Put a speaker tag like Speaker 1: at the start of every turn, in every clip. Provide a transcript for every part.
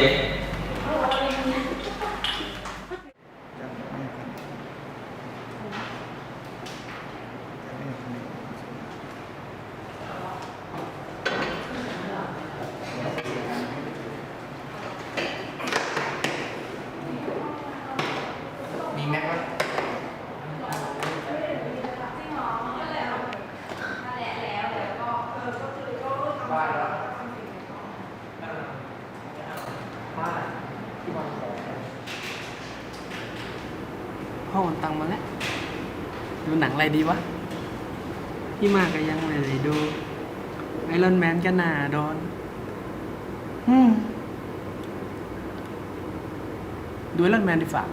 Speaker 1: で พ่อโอนตังค์มาแล้ว ดูหนังอะไรดีวะ พี่มากก็ยังไม่ได้ดูไอรอนแมนก็น่าโดนอืม ดูไอรอนแมนดีฝ่าพ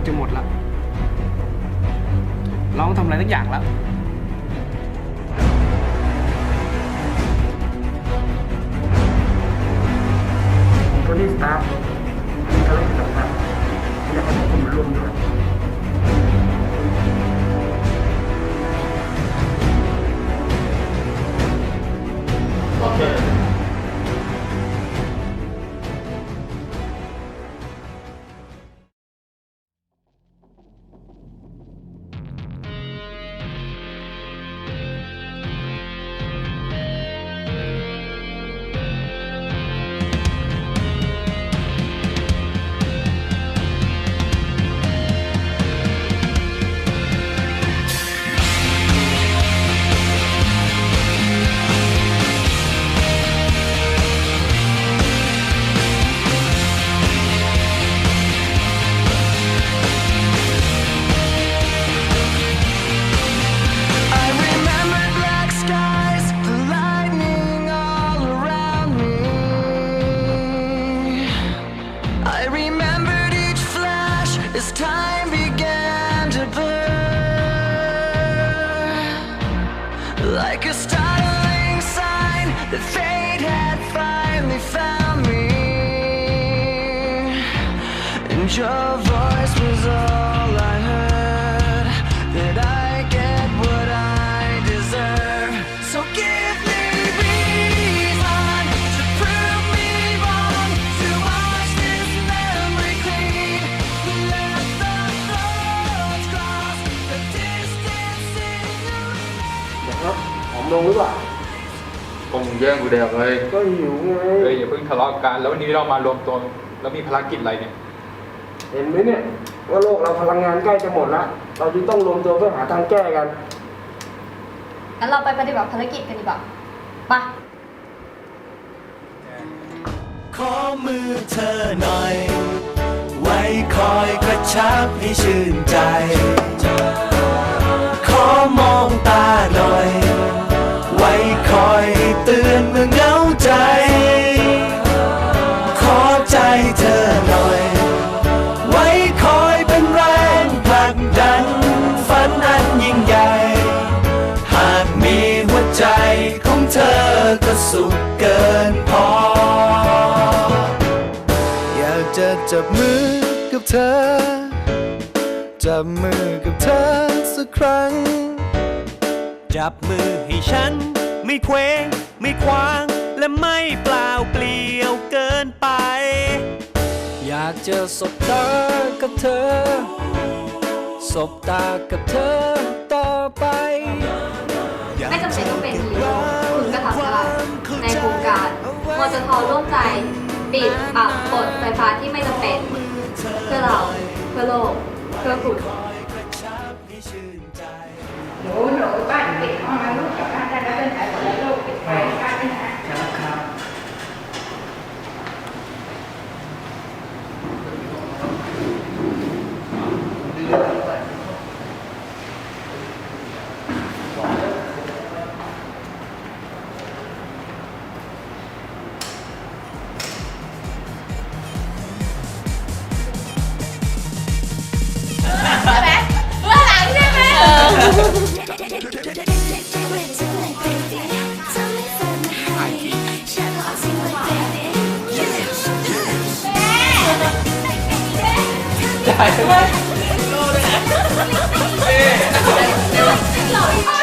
Speaker 1: กจะหมดละ เราต้องทำอะไรสักอย่างแล้ว
Speaker 2: as time began to burn. Like a startling sign that fate had finally found me. And your voice was all
Speaker 3: เดี๋ยวครับหอมลงหรือเปล่า
Speaker 4: คงแย่งกูแดกเลย
Speaker 3: ก็หิวไง
Speaker 4: เฮ้ยอย่าเพิ่งทะเลาะกัน แล้ววันนี้เรามารวมตัวแล้วมีภารกิจอะไรเนี่ย
Speaker 3: เห็นไหมเนี่ยว่าโลกเราพลังงานใกล้จะหมดละเราจึงต้องรวมตัวเพื่อหาทางแก้กัน
Speaker 5: งั้นเราไปปฏิบัติภารกิจกันดีกว่าไป
Speaker 2: ขอมือเธอหน่อย ไว้คอยกระชับให้ชื่นใจ จะจับมือกับเธอ จับมือกับเธอสักครั้ง
Speaker 6: จับมือให้ฉัน ไม่เคว้งไม่คว้าง และไม่เปล่าเปลี่ยวเกินไป
Speaker 2: อยากจะสบตากับเธอ สบตากับเธอต่อไป
Speaker 5: ไม่จำเป็นต้องเป็นฮีโร่คุณก็ทำได้ในโครงการมอจทร่วมใจ ปิดปรับกดไฟฟ้าที่ไม่จำเป็น เพื่อเราเพื่อโลก เพื่อคุณ
Speaker 7: หนูหนูบ้านปิดห้องนะลูก ใจ เอ
Speaker 4: อ